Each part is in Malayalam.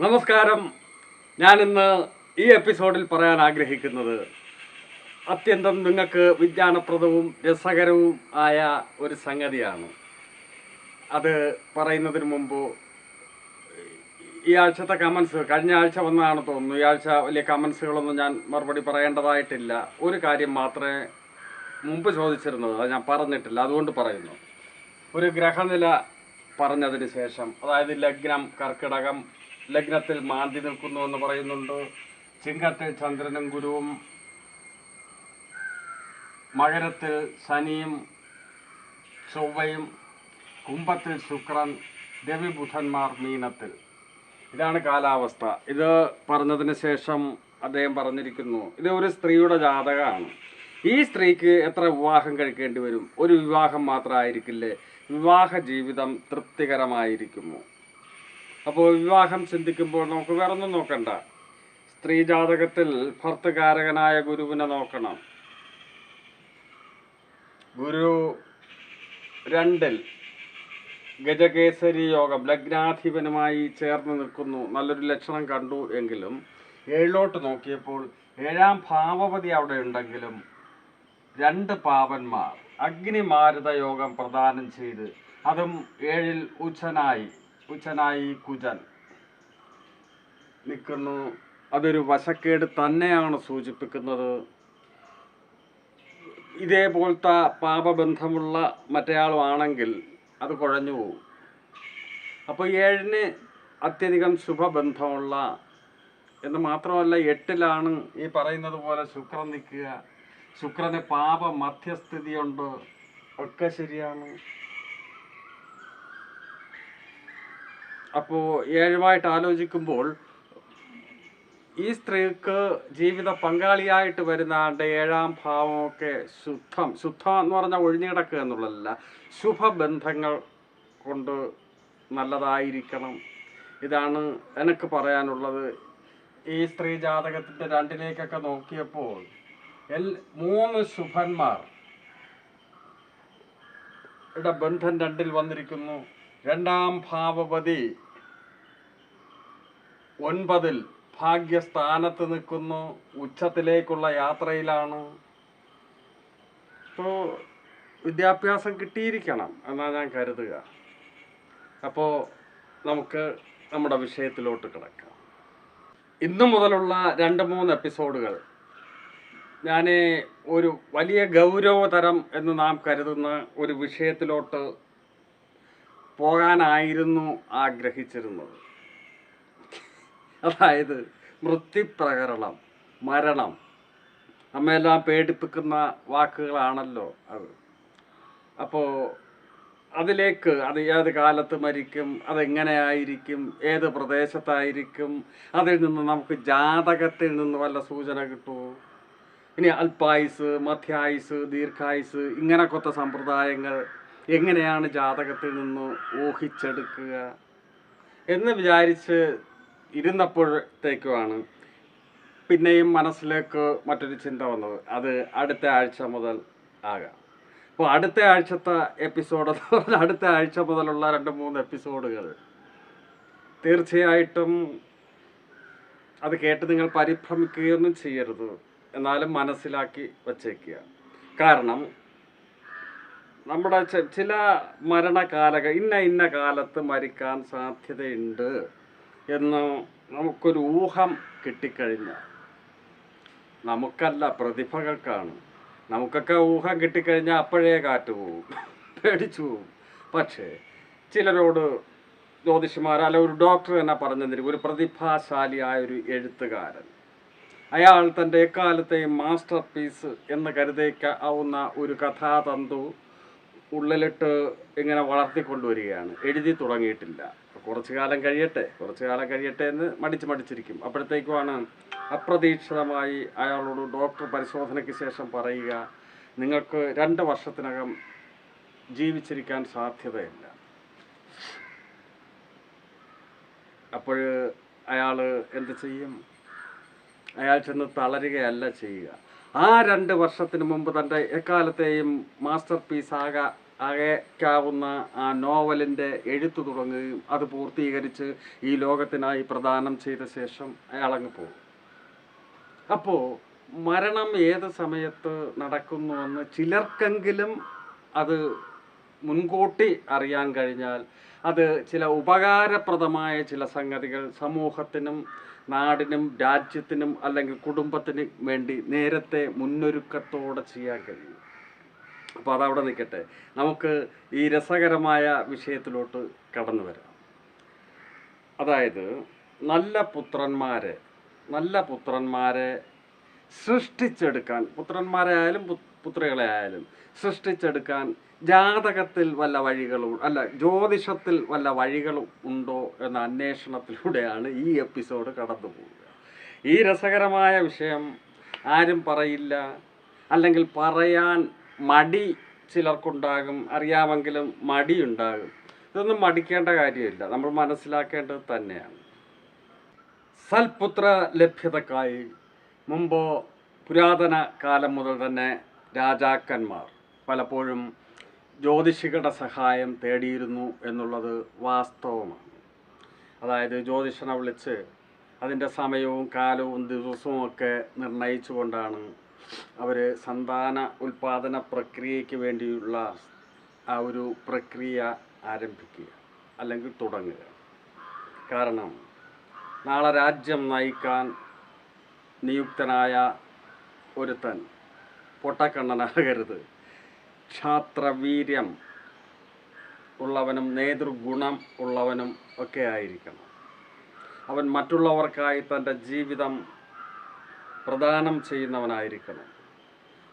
നമസ്കാരം. ഞാനിന്ന് ഈ എപ്പിസോഡിൽ പറയാൻ ആഗ്രഹിക്കുന്നത് അത്യന്തം നിങ്ങൾക്ക് വിജ്ഞാനപ്രദവും രസകരവും ആയ ഒരു സംഗതിയാണ്. അത് പറയുന്നതിന് മുമ്പ് ഈ ആഴ്ചത്തെ കമൻസ് കഴിഞ്ഞ ആഴ്ച വന്നതാണ് തോന്നുന്നു. ഈ ആഴ്ച വലിയ കമൻസുകളൊന്നും ഞാൻ മറുപടി പറയേണ്ടതായിട്ടില്ല. ഒരു കാര്യം മാത്രമേ മുമ്പ് ചോദിച്ചിരുന്നത് അത് ഞാൻ പറഞ്ഞിട്ടില്ല. അതുകൊണ്ട് പറയുന്നു. ഒരു ഗ്രഹനില പറഞ്ഞതിന് ശേഷം അതായത് ലഗ്നം കർക്കിടകം ലഗ്നത്തിൽ മാന്തി നിൽക്കുന്നു എന്ന് പറയുന്നുണ്ട്. ചിങ്ങത്തിൽ ചന്ദ്രനും ഗുരുവും മകരത്തിൽ ശനിയും ചൊവ്വയും കുംഭത്തിൽ ശുക്രൻ രവി ബുധന്മാർ മീനത്തിൽ. ഇതാണ് കാലാവസ്ഥ. ഇത് പറഞ്ഞതിന് ശേഷം അദ്ദേഹം പറഞ്ഞിരിക്കുന്നു ഇത് ഒരു സ്ത്രീയുടെ ജാതകമാണ്. ഈ സ്ത്രീക്ക് എത്ര വിവാഹം കഴിക്കേണ്ടി വരും? ഒരു വിവാഹം മാത്രമായിരിക്കില്ലേ? വിവാഹ ജീവിതം തൃപ്തികരമായിരിക്കുമോ? അപ്പോൾ വിവാഹം ചിന്തിക്കുമ്പോൾ നമുക്ക് വേറെ ഒന്നും നോക്കണ്ട. സ്ത്രീ ജാതകത്തിൽ ഭർത്തകാരകനായ ഗുരുവിനെ നോക്കണം. ഗുരു രണ്ടിൽ ഗജകേസരി യോഗം ലഗ്നാധിപനുമായി ചേർന്ന് നിൽക്കുന്നു. നല്ലൊരു ലക്ഷണം കണ്ടു എങ്കിലും ഏഴിലോട്ട് നോക്കിയപ്പോൾ ഏഴാം ഭാവപതി അവിടെ ഉണ്ടെങ്കിലും രണ്ട് പാവന്മാർ അഗ്നിമാരുത യോഗം പ്രദാനം ചെയ്ത് അതും ഏഴിൽ ഉച്ചനായി. ഉച്ചനായി കുജൻ. നിൽക്കുന്നു അതൊരു വശക്കേട് തന്നെയാണ് സൂചിപ്പിക്കുന്നത്. ഇതേപോലത്തെ പാപബന്ധമുള്ള മറ്റേയാളും ആണെങ്കിൽ അത് കുഴഞ്ഞു പോകും അപ്പോൾ ഏഴിന് അത്യധികം ശുഭബന്ധമുള്ള എന്ന് മാത്രമല്ല എട്ടിലാണ് ഈ പറയുന്നത് പോലെ ശുക്രൻ നിൽക്കുക. ശുക്രന് പാപ മധ്യസ്ഥിതിയുണ്ട് ഒക്കെ ശരിയാണ്. അപ്പോൾ ഏഴുമായിട്ട് ആലോചിക്കുമ്പോൾ ഈ സ്ത്രീക്ക് ജീവിത പങ്കാളിയായിട്ട് വരുന്ന ആളുടെ ഏഴാം ഭാവമൊക്കെ ശുദ്ധം ശുദ്ധം എന്ന് പറഞ്ഞാൽ ഒഴിഞ്ഞുകിടക്കുക എന്നുള്ളതല്ല. ശുഭബന്ധങ്ങൾ കൊണ്ട് നല്ലതായിരിക്കണം. ഇതാണ് എനിക്ക് പറയാനുള്ളത്. ഈ സ്ത്രീ ജാതകത്തിന്റെ രണ്ടിലേക്കൊക്കെ നോക്കിയപ്പോൾ എൽ മൂന്ന് ശുഭന്മാർ ബന്ധം രണ്ടിൽ വന്നിരിക്കുന്നു. രണ്ടാം ഭാവപതി. ഒൻപതിൽ ഭാഗ്യസ്ഥാനത്ത് നിൽക്കുന്നു. ഉച്ചത്തിലേക്കുള്ള യാത്രയിലാണ്. അപ്പോൾ വിദ്യാഭ്യാസം കിട്ടിയിരിക്കണം എന്നാണ് ഞാൻ കരുതുക. അപ്പോൾ നമുക്ക് നമ്മുടെ വിഷയത്തിലോട്ട് കിടക്കാം. ഇന്നു മുതലുള്ള രണ്ട് മൂന്ന് എപ്പിസോഡുകൾ ഞാൻ ഒരു വലിയ ഗൗരവതരം എന്ന് നാം കരുതുന്ന ഒരു വിഷയത്തിലോട്ട് പോകാനായിരുന്നു ആഗ്രഹിച്ചിരുന്നത്. അതായത് മൃത്യുപ്രകരണം മരണം. നമ്മയെല്ലാം പേടിപ്പിക്കുന്ന വാക്കുകളാണല്ലോ അത്. അപ്പോൾ അതിലേക്ക് അത് ഏത് കാലത്ത് മരിക്കും അതെങ്ങനെയായിരിക്കും ഏത് പ്രദേശത്തായിരിക്കും അതിൽ നിന്ന് നമുക്ക് ജാതകത്തിൽ നിന്ന് വല്ല സൂചന കിട്ടുമോ ഇനി അല്പായുസ് മധ്യായുസ് ദീർഘായുസ് കൊത്ത സമ്പ്രദായങ്ങൾ എങ്ങനെയാണ് ജാതകത്തിൽ നിന്ന് ഊഹിച്ചെടുക്കുക എന്ന് വിചാരിച്ച് ഇരുന്നപ്പോഴത്തേക്കുമാണ് പിന്നെയും മനസ്സിലേക്ക് മറ്റൊരു ചിന്ത വന്നത്. അത് അടുത്ത ആഴ്ച മുതൽ ആകാം. അപ്പോൾ അടുത്ത ആഴ്ചത്തെ എപ്പിസോഡ് അടുത്ത ആഴ്ച മുതലുള്ള രണ്ട് മൂന്ന് എപ്പിസോഡുകൾ. തീർച്ചയായിട്ടും അത് കേട്ട് നിങ്ങൾ പരിഭ്രമിക്കുകയൊന്നും ചെയ്യരുത്. എന്നാലും മനസ്സിലാക്കി വച്ചേക്കുക. കാരണം നമ്മുടെ ചില മരണകാലക ഇന്ന ഇന്ന കാലത്ത് മരിക്കാൻ സാധ്യതയുണ്ട് എന്ന് നമുക്കൊരു ഊഹം കിട്ടിക്കഴിഞ്ഞാൽ നമുക്കല്ല പ്രതിഭകൾക്കാണ്. നമുക്കൊക്കെ ഊഹം കിട്ടിക്കഴിഞ്ഞാൽ അപ്പോഴേ കാറ്റ് പോവും പേടിച്ചു പോവും. പക്ഷേ ചിലരോട് ജ്യോതിഷിമാർ അല്ല ഒരു ഡോക്ടർ തന്നെ പറഞ്ഞു ഒരു പ്രതിഭാശാലിയായ ഒരു എഴുത്തുകാരൻ. അയാൾ തന്റെ എക്കാലത്തെയും മാസ്റ്റർ പീസ് എന്ന് കരുതേക്കാവുന്ന ഒരു കഥാതന്തു ഉള്ളിലിട്ട് ഇങ്ങനെ വളർത്തിക്കൊണ്ടുവരികയാണ് എഴുതി തുടങ്ങിയിട്ടില്ല. കുറച്ചു കാലം കഴിയട്ടെ കുറച്ചു കാലം കഴിയട്ടെ എന്ന് മടിച്ച് മടിച്ചിരിക്കും. അപ്പോഴത്തേക്കുമാണ് അപ്രതീക്ഷിതമായി അയാളോട് ഡോക്ടർ പരിശോധനയ്ക്ക് ശേഷം പറയുക നിങ്ങൾക്ക് രണ്ട് വർഷത്തിനകം ജീവിച്ചിരിക്കാൻ സാധ്യതയില്ല. അപ്പോൾ അയാൾ എന്ത് ചെയ്യും? അയാൾ ചെന്ന് തളരുകയല്ല ചെയ്യുക. ആ രണ്ട് വർഷത്തിന് മുമ്പ് തന്റെ എക്കാലത്തെയും മാസ്റ്റർ പീസ് ആകാ അയക്കാവുന്ന ആ നോവലിന്റെ എഴുത്തു തുടങ്ങുകയും അത് പൂർത്തീകരിച്ച് ഈ ലോകത്തിനായി പ്രദാനം ചെയ്ത ശേഷം അയാളങ്ങ് പോകും. അപ്പോൾ മരണം ഏത് സമയത്ത് നടക്കുന്നുവെന്ന് ചിലർക്കെങ്കിലും അത് മുൻകൂട്ടി അറിയാൻ കഴിഞ്ഞാൽ അത് ചില ഉപകാരപ്രദമായ ചില സംഗതികൾ സമൂഹത്തിനും നാടിനും രാജ്യത്തിനും അല്ലെങ്കിൽ കുടുംബത്തിനും വേണ്ടി നേരത്തെ മുന്നൊരുക്കത്തോടെ ചെയ്യാൻ കഴിയും. അപ്പോൾ അതവിടെ നിൽക്കട്ടെ. നമുക്ക് ഈ രസകരമായ വിഷയത്തിലോട്ട് കടന്നു വരാം. അതായത് നല്ല പുത്രന്മാരെ നല്ല പുത്രന്മാരെ സൃഷ്ടിച്ചെടുക്കാൻ പുത്രന്മാരെ ആയാലും പുത്രികളെ ആയാലും സൃഷ്ടിച്ചെടുക്കാൻ ജാതകത്തിൽ വല്ല വഴികളും അല്ല ജ്യോതിഷത്തിൽ വല്ല വഴികളും ഉണ്ടോ എന്ന അന്വേഷണത്തിലൂടെയാണ് ഈ എപ്പിസോഡ് കടന്നു പോവുക ഈ രസകരമായ വിഷയം ആരും പറയില്ല. അല്ലെങ്കിൽ പറയാൻ മടി ചിലർക്കുണ്ടാകും അറിയാമെങ്കിലും മടിയുണ്ടാകും. ഇതൊന്നും മടിക്കേണ്ട കാര്യമില്ല. നമ്മൾ മനസ്സിലാക്കേണ്ടത് തന്നെയാണ്. സൽപുത്ര ലഭ്യതക്കായി മുമ്പോ പുരാതന കാലം മുതൽ തന്നെ രാജാക്കന്മാർ പലപ്പോഴും ജ്യോതിഷികളുടെ സഹായം തേടിയിരുന്നു എന്നുള്ളത് വാസ്തവമാണ്. അതായത് ജ്യോതിഷനെ വിളിച്ച് അതിന്റെ സമയവും കാലവും ദിവസവും ഒക്കെ നിർണയിച്ചുകൊണ്ടാണ് അവർ സന്താന ഉൽപാദന പ്രക്രിയയ്ക്ക് വേണ്ടിയുള്ള ആ ഒരു പ്രക്രിയ ആരംഭിക്കുക അല്ലെങ്കിൽ തുടങ്ങുക. കാരണം നാളെ രാജ്യം നയിക്കാൻ നിയുക്തനായ ഒരുത്തൻ പൊട്ടക്കണ്ണനാകരുത്. ക്ഷാത്രവീര്യം ഉള്ളവനും നേതൃഗുണം ഉള്ളവനും ഒക്കെ ആയിരിക്കണം. അവൻ മറ്റുള്ളവർക്കായി തന്റെ ജീവിതം പ്രദാനം ചെയ്യുന്നവനായിരിക്കണം.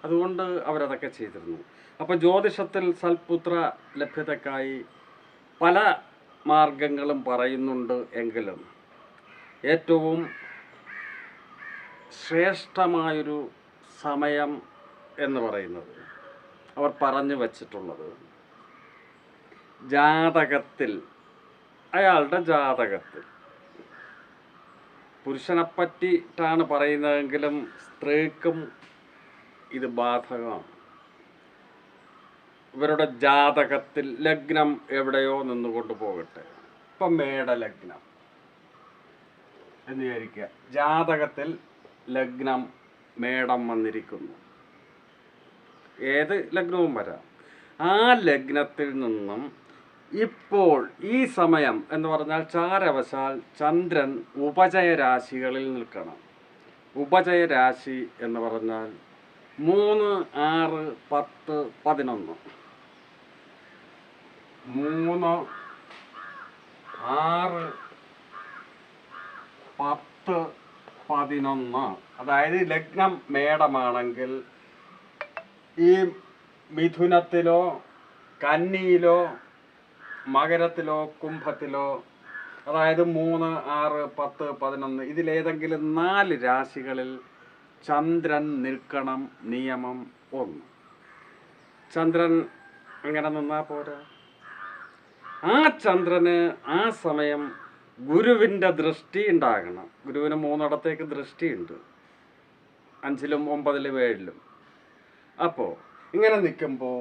അതുകൊണ്ട് അവരതൊക്കെ ചെയ്തിരുന്നു. അപ്പോൾ ജ്യോതിഷത്തിൽ സൽപുത്ര ലഭ്യതക്കായി പല മാർഗങ്ങളും പറയുന്നുണ്ട് എങ്കിലും ഏറ്റവും ശ്രേഷ്ഠമായൊരു സമയം എന്ന് പറയുന്നത് അവർ പറഞ്ഞു വച്ചിട്ടുള്ളത്. ജാതകത്തിൽ അയാളുടെ ജാതകത്തിൽ. പുരുഷനെ പറ്റിയിട്ടാണ് പറയുന്നതെങ്കിലും സ്ത്രീക്കും ഇത് ബാധകമാണ്. ഇവരുടെ ജാതകത്തിൽ ലഗ്നം എവിടെയോ നിന്നുകൊണ്ട് പോകട്ടെ. ഇപ്പം മേട ലഗ്നം എന്ന് വിചാരിക്കുക. ജാതകത്തിൽ ലഗ്നം മേടം വന്നിരിക്കുന്നു. ഏത് ലഗ്നവും വരാം. ആ ലഗ്നത്തിൽ നിന്നും ഇപ്പോൾ ഈ സമയം എന്ന് പറഞ്ഞാൽ ചാരവശാൽ ചന്ദ്രൻ ഉപജയ രാശികളിൽ നിൽക്കണം. ഉപജയ രാശി എന്ന് പറഞ്ഞാൽ മൂന്ന് ആറ് പത്ത് പതിനൊന്ന്. മൂന്ന് ആറ് പത്ത് പതിനൊന്ന്. അതായത് ലഗ്നം മേടമാണെങ്കിൽ ഈ മിഥുനത്തിലോ കന്നിയിലോ മകരത്തിലോ കുംഭത്തിലോ അതായത് മൂന്ന് ആറ് പത്ത് പതിനൊന്ന് ഇതിലേതെങ്കിലും നാല് രാശികളിൽ ചന്ദ്രൻ നിൽക്കണം നിയമം ഒന്ന്. ചന്ദ്രൻ അങ്ങനെ നിന്നാ പോരാ? ആ ചന്ദ്രന് ആ സമയം ഗുരുവിന്റെ ദൃഷ്ടി ഉണ്ടാകണം. ഗുരുവിന് മൂന്നിടത്തേക്ക് ദൃഷ്ടിയുണ്ട്. അഞ്ചിലും ഒമ്പതിലും ഏഴിലും. അപ്പോൾ ഇങ്ങനെ നിൽക്കുമ്പോൾ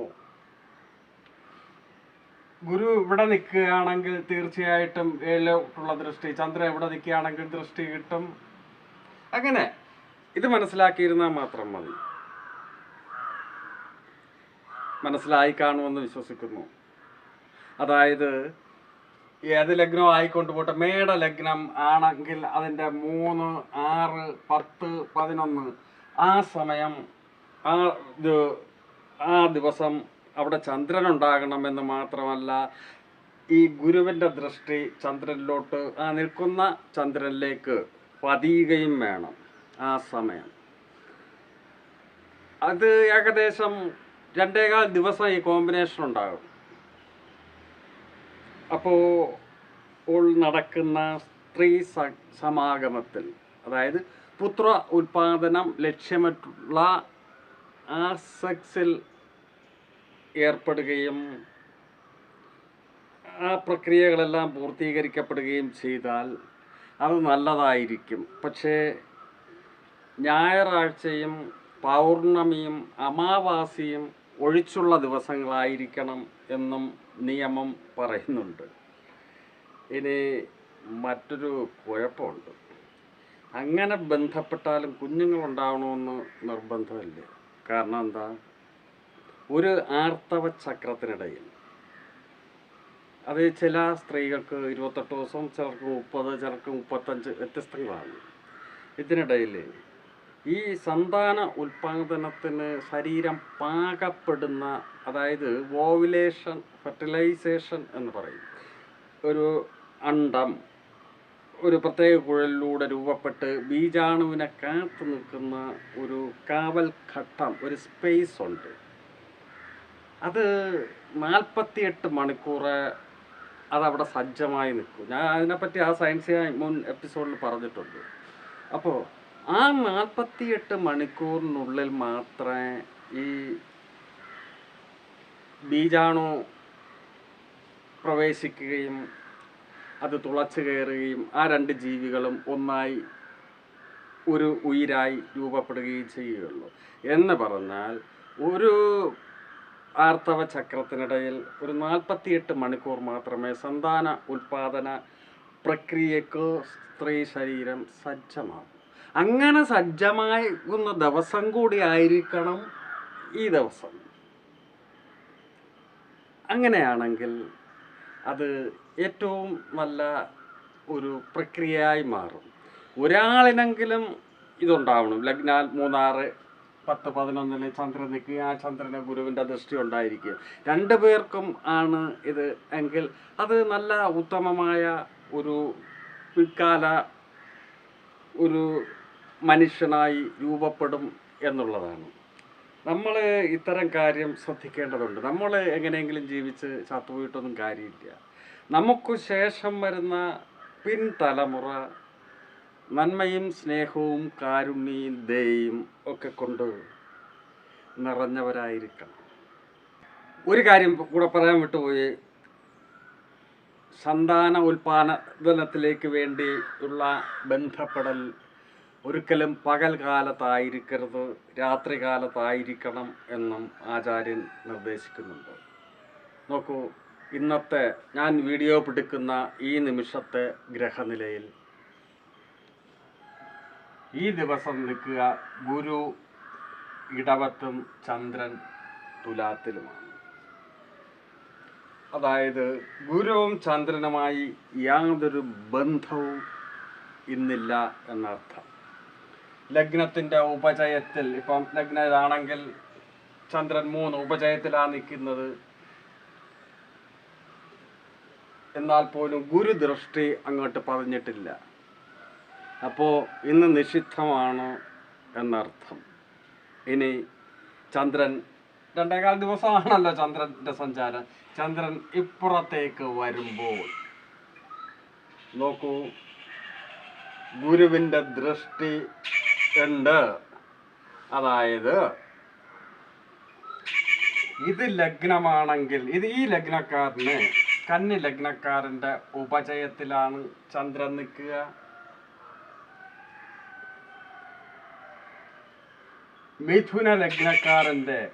ഗുരു ഇവിടെ നിൽക്കുകയാണെങ്കിൽ തീർച്ചയായിട്ടും ഏഴിലോട്ടുള്ള ദൃഷ്ടി ചന്ദ്രൻ എവിടെ നിൽക്കുകയാണെങ്കിൽ ദൃഷ്ടി കിട്ടും. അങ്ങനെ ഇത് മനസ്സിലാക്കിയിരുന്നാൽ മാത്രം മതി. മനസ്സിലായി കാണുമെന്ന് വിശ്വസിക്കുന്നു. അതായത് ഏത് ലഗ്നം ആയിക്കൊണ്ട് പോട്ടെ മേട ലഗ്നം ആണെങ്കിൽ അതിന്റെ മൂന്ന് ആറ് പത്ത് പതിനൊന്ന് ആ സമയം ആ ആ ദിവസം അവിടെ ചന്ദ്രൻ ഉണ്ടാകണമെന്ന് മാത്രമല്ല ഈ ഗുരുവിന്റെ ദൃഷ്ടി ചന്ദ്രനിലോട്ട് ആ നിൽക്കുന്ന ചന്ദ്രനിലേക്ക് പതിയുകയും വേണം ആ സമയം. അത് ഏകദേശം രണ്ടേകാൽ ദിവസം ഈ കോമ്പിനേഷൻ ഉണ്ടാകും. അപ്പോൾ നടക്കുന്ന സ്ത്രീ സമാഗമത്തിൽ അതായത് പുത്ര ഉൽപാദനം ലക്ഷ്യമിട്ടുള്ള ആ സെക്സിൽ ഏർപ്പെടുകയും ആ പ്രക്രിയകളെല്ലാം പൂർത്തീകരിക്കപ്പെടുകയും ചെയ്താൽ അത് നല്ലതായിരിക്കും. പക്ഷേ ഞായറാഴ്ചയും പൗർണമിയും അമാവാസിയും ഒഴിച്ചുള്ള ദിവസങ്ങളായിരിക്കണം എന്നും നിയമം പറയുന്നുണ്ട്. ഇനി മറ്റൊരു കുഴപ്പമുണ്ട്. അങ്ങനെ ബന്ധപ്പെട്ടാലും കുഞ്ഞുങ്ങളുണ്ടാവണമെന്ന് നിർബന്ധമില്ല? കാരണം എന്താ? ഒരു ആർത്തവ ചക്രത്തിനിടയിൽ. അത് ചില സ്ത്രീകൾക്ക് ഇരുപത്തെട്ട് ദിവസം ചിലർക്ക് മുപ്പത് ചിലർക്ക് മുപ്പത്തഞ്ച് വ്യത്യസ്തങ്ങളാണ്. ഇതിനിടയിൽ ഈ സന്താന ഉൽപാദനത്തിന് ശരീരം പാകപ്പെടുന്ന അതായത് ഓവുലേഷൻ ഫെർട്ടിലൈസേഷൻ എന്ന് പറയും. ഒരു അണ്ടം ഒരു പ്രത്യേക കുഴലിലൂടെ രൂപപ്പെട്ട് ബീജാണുവിനെ കാത്തു നിൽക്കുന്ന ഒരു കാവൽ ഘട്ടം ഒരു സ്പേസ് ഉണ്ട്. അത് നാൽപ്പത്തിയെട്ട് മണിക്കൂർ അതവിടെ സജ്ജമായി നിൽക്കും. ഞാൻ അതിനെപ്പറ്റി ആ സയൻസ് മുൻ എപ്പിസോഡിൽ പറഞ്ഞിട്ടുണ്ട്. അപ്പോൾ ആ നാൽപ്പത്തിയെട്ട് മണിക്കൂറിനുള്ളിൽ മാത്രമേ ഈ ബീജാണു പ്രവേശിക്കുകയും അത് തുളച്ചു കയറുകയും ആ രണ്ട് ജീവികളും ഒന്നായി ഒരു ഉയിരായി രൂപപ്പെടുകയും ചെയ്യുകയുള്ളൂ. എന്ന് പറഞ്ഞാൽ ഒരു ആർത്തവ ചക്രത്തിനിടയിൽ ഒരു നാൽപ്പത്തിയെട്ട് മണിക്കൂർ മാത്രമേ സന്താന ഉൽപാദന പ്രക്രിയക്ക് സ്ത്രീ ശരീരം സജ്ജമാകും. അങ്ങനെ സജ്ജമാകുന്ന ദിവസം കൂടി ആയിരിക്കണം ഈ ദിവസം. അങ്ങനെയാണെങ്കിൽ അത് ഏറ്റവും നല്ല ഒരു പ്രക്രിയയായി മാറും. ഒരാളിനെങ്കിലും ഇതുണ്ടാവണം. ലഗ്നാൽ മൂന്നാറ് പത്ത് പതിനൊന്നിന് ചന്ദ്രൻ നിൽക്കുക. ആ ചന്ദ്രന് ഗുരുവിന്റെ ദൃഷ്ടി ഉണ്ടായിരിക്കുക. രണ്ടു പേർക്കും ആണ് ഇത് എങ്കിൽ അത് നല്ല ഉത്തമമായ ഒരു പിൽക്കാല ഒരു മനുഷ്യനായി രൂപപ്പെടും എന്നുള്ളതാണ്. നമ്മൾ ഇത്തരം കാര്യം ശ്രദ്ധിക്കേണ്ടതുണ്ട്. നമ്മൾ എങ്ങനെയെങ്കിലും ജീവിച്ച് ചത്തുപോയിട്ടൊന്നും കാര്യമില്ല. നമുക്ക് ശേഷം വരുന്ന പിൻതലമുറ നന്മയും സ്നേഹവും കാരുണ്യയും ദയയും ഒക്കെ കൊണ്ട് നിറഞ്ഞവരായിരിക്കണം. ഒരു കാര്യം കൂടെ പറയാൻ വിട്ടുപോയി. സന്താന ഉൽപാദനത്തിലേക്ക് വേണ്ടിയുള്ള ബന്ധപ്പെടൽ ഒരിക്കലും പകൽ കാലത്തായിരിക്കരുത് രാത്രി കാലത്തായിരിക്കണം എന്നും ആചാര്യൻ നിർദ്ദേശിക്കുന്നുണ്ട്. നോക്കൂ ഇന്നത്തെ ഞാൻ വീഡിയോ പിടിക്കുന്ന ഈ നിമിഷത്തെ ഗ്രഹനിലയിൽ ഈ ദിവസം നിൽക്കുക ഗുരു ഇടവത്തും ചന്ദ്രൻ തുലാത്തിലുമാണ്. അതായത് ഗുരുവും ചന്ദ്രനുമായി യാതൊരു ബന്ധവും ഇന്നില്ല എന്നർത്ഥം. ലഗ്നത്തിന്റെ ഉപജയത്തിൽ ഇപ്പം ലഗ്നമാണെങ്കിൽ ചന്ദ്രൻ മൂന്ന് ഉപജയത്തിലാണ് നിൽക്കുന്നത്. എന്നാൽ പോലും ഗുരുദൃഷ്ടി അങ്ങോട്ട് പറഞ്ഞിട്ടില്ല. അപ്പോൾ ഇന്ന് നിഷിദ്ധമാണ് എന്നർത്ഥം. ഇനി ചന്ദ്രൻ രണ്ടേകാൽ ദിവസമാണല്ലോ ചന്ദ്രന്റെ സഞ്ചാരം. ചന്ദ്രൻ ഇപ്പുറത്തേക്ക് വരുമ്പോൾ നോക്കൂ ഗുരുവിന്റെ ദൃഷ്ടി ഉണ്ട് അതായത് ഇത് ലഗ്നമാണെങ്കിൽ ഇത് ഈ ലഗ്നക്കാരന് കന്നി ലഗ്നക്കാരന്റെ ഉപജയത്തിലാണ് ചന്ദ്രൻ നിൽക്കുക. മിഥുന ലഗ്നക്കാരന്റെ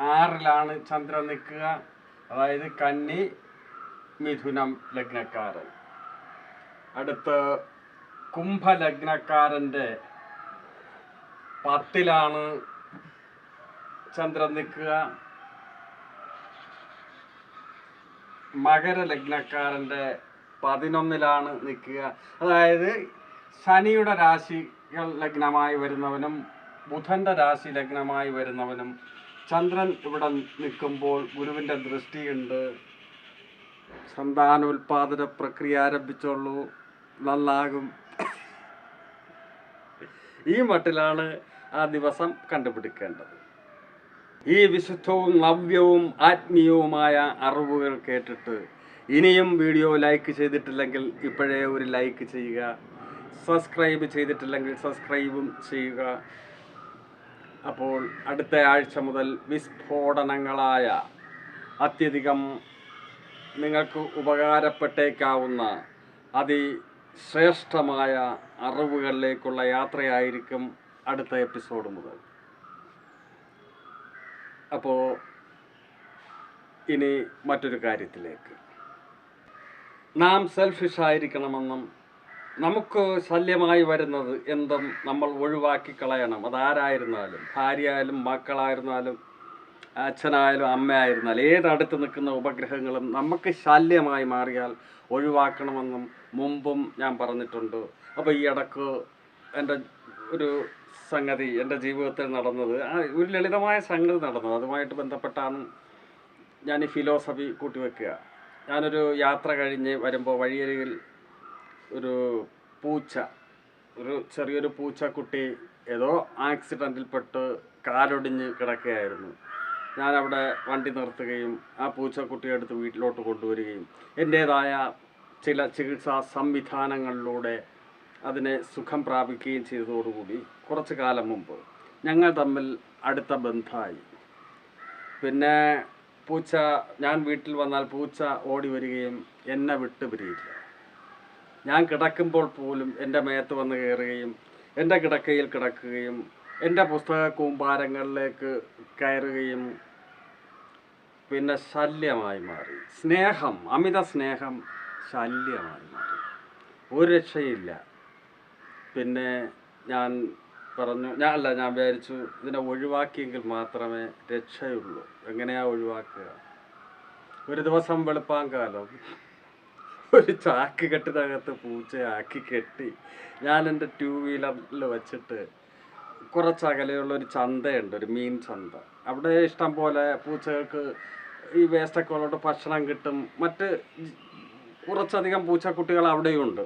ആറിലാണ് ചന്ദ്രൻ നിൽക്കുക. അതായത് കന്നി മിഥുനം ലഗ്നക്കാരൻ. അടുത്ത് കുംഭ ലഗ്നക്കാരന്റെ പത്തിലാണ് ചന്ദ്രൻ നിൽക്കുക. മകര ലഗ്നക്കാരന്റെ പതിനൊന്നിലാണ് നിൽക്കുക. അതായത് ശനിയുടെ രാശികൾ ലഗ്നമായി വരുന്നവനും ബുധന്റെ രാശി ലഗ്നമായി വരുന്നവനും ചന്ദ്രൻ ഇവിടെ നിൽക്കുമ്പോൾ ഗുരുവിന്റെ ദൃഷ്ടിയുണ്ട്. സന്താനോൽപാദന പ്രക്രിയ ആരംഭിച്ചുള്ളൂ നന്നാകും. ഈ മട്ടിലാണ് ആ ദിവസം കണ്ടുപിടിക്കേണ്ടത്. ഈ വിശുദ്ധവും നവ്യവും ആത്മീയവുമായ അറിവുകൾ കേട്ടിട്ട് ഇനിയും വീഡിയോ ലൈക്ക് ചെയ്തിട്ടില്ലെങ്കിൽ ഇപ്പോഴേ ഒരു ലൈക്ക് ചെയ്യുക. സബ്സ്ക്രൈബ് ചെയ്തിട്ടില്ലെങ്കിൽ സബ്സ്ക്രൈബും ചെയ്യുക. അപ്പോൾ അടുത്ത ആഴ്ച മുതൽ വിസ്ഫോടനങ്ങളായ അത്യധികം നിങ്ങൾക്ക് ഉപകാരപ്പെട്ടേക്കാവുന്ന അതിശ്രേഷ്ഠമായ അറിവുകളിലേക്കുള്ള യാത്രയായിരിക്കും അടുത്ത എപ്പിസോഡ് മുതൽ. അപ്പോൾ ഇനി മറ്റൊരു കാര്യത്തിലേക്ക്. നാം സെൽഫിഷ് ആയിരിക്കണമെന്നും നമുക്ക് ശല്യമായി വരുന്നത് എന്തും നമ്മൾ ഒഴിവാക്കി കളയണം അതാരായിരുന്നാലും ഭാര്യയായാലും മക്കളായിരുന്നാലും അച്ഛനായാലും അമ്മയായിരുന്നാലും ഏതടുത്ത് നിൽക്കുന്ന ഉപഗ്രഹങ്ങളും നമുക്ക് ശല്യമായി മാറിയാൽ ഒഴിവാക്കണമെന്നും മുമ്പും ഞാൻ പറഞ്ഞിട്ടുണ്ട്. അപ്പോൾ ഈ ഇടയ്ക്ക് എന്റെ ഒരു സംഗതി എന്റെ ജീവിതത്തിൽ നടന്നത്. ആ ഒരു ലളിതമായ സംഗതി നടന്നത്. അതുമായിട്ട് ബന്ധപ്പെട്ടാണ് ഞാൻ ഈ ഫിലോസഫി കൂട്ടിവെക്കുക. ഞാനൊരു യാത്ര കഴിഞ്ഞ് വരുമ്പോൾ വഴിയരികിൽ ഒരു പൂച്ച ഒരു ചെറിയൊരു പൂച്ചക്കുട്ടി ഏതോ ആക്സിഡന്റിൽപ്പെട്ട് കാലൊടിഞ്ഞ് കിടക്കുകയായിരുന്നു. ഞാനവിടെ വണ്ടി നിർത്തുകയും ആ പൂച്ചക്കുട്ടിയെ എടുത്ത് വീട്ടിലോട്ട് കൊണ്ടുവരികയും എന്റേതായ ചില ചികിത്സാ സംവിധാനങ്ങളിലൂടെ അതിനെ സുഖം പ്രാപിക്കുകയും ചെയ്തതോടുകൂടി കുറച്ച് കാലം മുമ്പ് ഞങ്ങൾ തമ്മിൽ അടുത്ത ബന്ധമായി. പിന്നെ പൂച്ച ഞാൻ വീട്ടിൽ വന്നാൽ പൂച്ച ഓടി വരികയും എന്നെ വിട്ടു പിരിയില്ല. ഞാൻ കിടക്കുമ്പോൾ പോലും എന്റെ മേത്ത് വന്ന് കയറുകയും എന്റെ കിടക്കയിൽ കിടക്കുകയും എന്റെ പുസ്തക കൂമ്പാരങ്ങളിലേക്ക് കയറുകയും പിന്നെ ശല്യമായി മാറി. സ്നേഹം അമിത സ്നേഹം ശല്യമായി മാറി. ഒരു രക്ഷയില്ല. പിന്നെ ഞാൻ പറഞ്ഞു ഞാൻ അല്ല ഞാൻ വിചാരിച്ചു ഇതിനെ ഒഴിവാക്കിയെങ്കിൽ മാത്രമേ രക്ഷയുള്ളൂ. എങ്ങനെയാ ഒഴിവാക്കുക? ഒരു ദിവസം വെളുപ്പാങ്കാലം ഒരു ചാക്ക് കെട്ടിനകത്ത് പൂച്ചയാക്കി കെട്ടി. ഞാൻ എന്റെ ടൂ വീലറിൽ വെച്ചിട്ട് കുറച്ച് അകലെയുള്ള ഒരു ചന്തയുണ്ട് ഒരു മീൻ ചന്ത. അവിടെ ഇഷ്ടം പോലെ പൂച്ചകൾക്ക് ഈ വേസ്റ്റൊക്കെ ഉള്ളതുകൊണ്ട് ഭക്ഷണം കിട്ടും. മറ്റ് കുറച്ചധികം പൂച്ചക്കുട്ടികൾ അവിടെയുണ്ട്.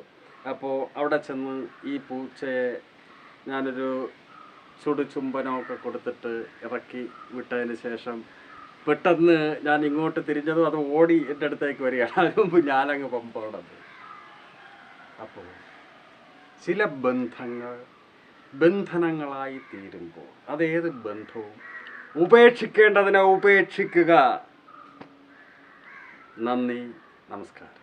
അപ്പോൾ അവിടെ ചെന്ന് ഈ പൂച്ചയെ ഞാനൊരു ചുടു ചുംബനമൊക്കെ കൊടുത്തിട്ട് ഇറക്കി വിട്ടതിന് ശേഷം പെട്ടെന്ന് ഞാൻ ഇങ്ങോട്ട് തിരിഞ്ഞതും അത് ഓടി എന്റെ അടുത്തേക്ക് വരികയാണ്. അതിന് മുമ്പ് ഞാനങ്ങ് പമ്പോടത് അപ്പോൾ ചില ബന്ധങ്ങൾ ബന്ധനങ്ങളായി തീരുമ്പോൾ അതേത് ബന്ധവും ഉപേക്ഷിക്കേണ്ടതിനെ ഉപേക്ഷിക്കുക. നന്ദി നമസ്കാരം.